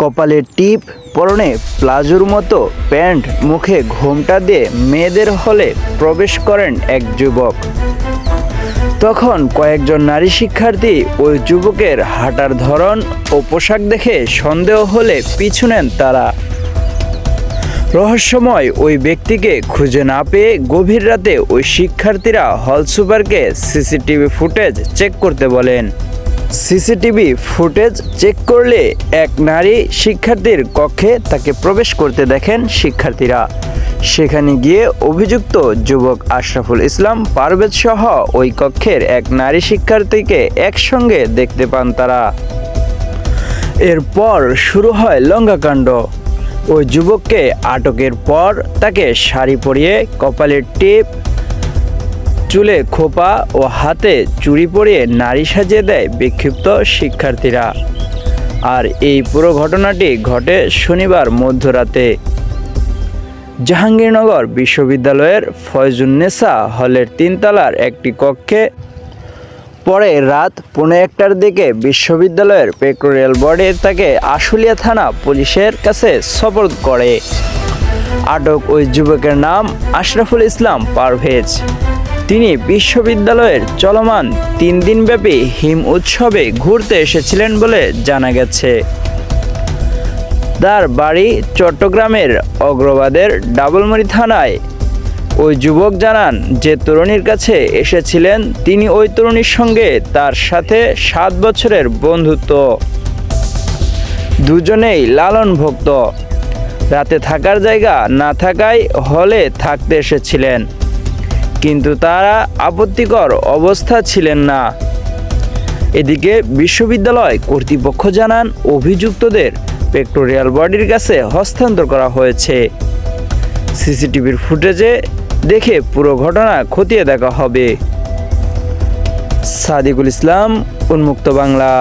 কপালে টিপ, পরনে প্লাজোর মতো প্যান্ট মুখে ঘোমটা দিয়ে মেয়েদের হলে প্রবেশ করেন এক যুবক। তখন কয়েকজন নারী শিক্ষার্থী ওই যুবকের হাঁটার ধরন ও পোশাক দেখে সন্দেহ হলে পিছু নেন তারা। রহস্যময় ওই ব্যক্তিকে খুঁজে না পেয়ে গভীর রাতে ওই শিক্ষার্থীরা হল সুপারকে সিসিটিভি ফুটেজ চেক করতে বলেন। সিসিটিভি ফুটেজ চেক করলে এক নারী শিক্ষার্থীর কক্ষে তাকে প্রবেশ করতে দেখেন শিক্ষার্থীরা। সেখানে গিয়ে অভিযুক্ত যুবক আশরাফুল ইসলাম পারভেজ সহ ওই কক্ষের এক নারী শিক্ষার্থীকে একসঙ্গে দেখতে পান তারা। এরপর শুরু হয় লঙ্গাকাণ্ড ওই যুবককে আটকের পর তাকে শাড়ি পরিয়ে কপালের টিপ চুলে খোপা ও হাতে চুরি পরিয়ে নারী সাজিয়ে দেয় বিক্ষিপ্ত শিক্ষার্থীরা। আর এই পুরো ঘটনাটি ঘটে শনিবার মধ্যরাতে। জাহাঙ্গীরনগর বিশ্ববিদ্যালয়ের ফয়জুন্নেসা হলের তিনতলার একটি কক্ষে পরে রাত পৌনে একটার দিকে বিশ্ববিদ্যালয়ের পেট্রোরিয়াল বোর্ডে তাকে আশুলিয়া থানা পুলিশের কাছে সপর্দ করে। আটক ওই যুবকের নাম আশরাফুল ইসলাম পারভেজ। তিনি বিশ্ববিদ্যালয়ের চলমান তিন দিনব্যাপী হিম উৎসবে ঘুরতে এসেছিলেন বলে জানা গেছে। তার বাড়ি চট্টগ্রামের অগ্রবাদের ডাবলমুড়ি থানায়। ওই যুবক জানান যে তরুণীর কাছে এসেছিলেন, তিনি ওই তরুণীর সঙ্গে তার সাথে সাত বছরের বন্ধুত্ব। দুজনেই লালন ভক্ত রাতে থাকার জায়গা না থাকায় হলে থাকতে এসেছিলেন। কিন্তু তারা আপত্তিকর অবস্থা ছিলেন না। এদিকে বিশ্ববিদ্যালয় কর্তৃপক্ষ জানান, অভিযুক্তদের পেক্টোরিয়াল বডির কাছে হস্তান্তর করা হয়েছে। সিসিটিভির ফুটেজে দেখে পুরো ঘটনা খতিয়ে দেখা হবে। সাদিকুল ইসলাম, উন্মুক্ত বাংলা।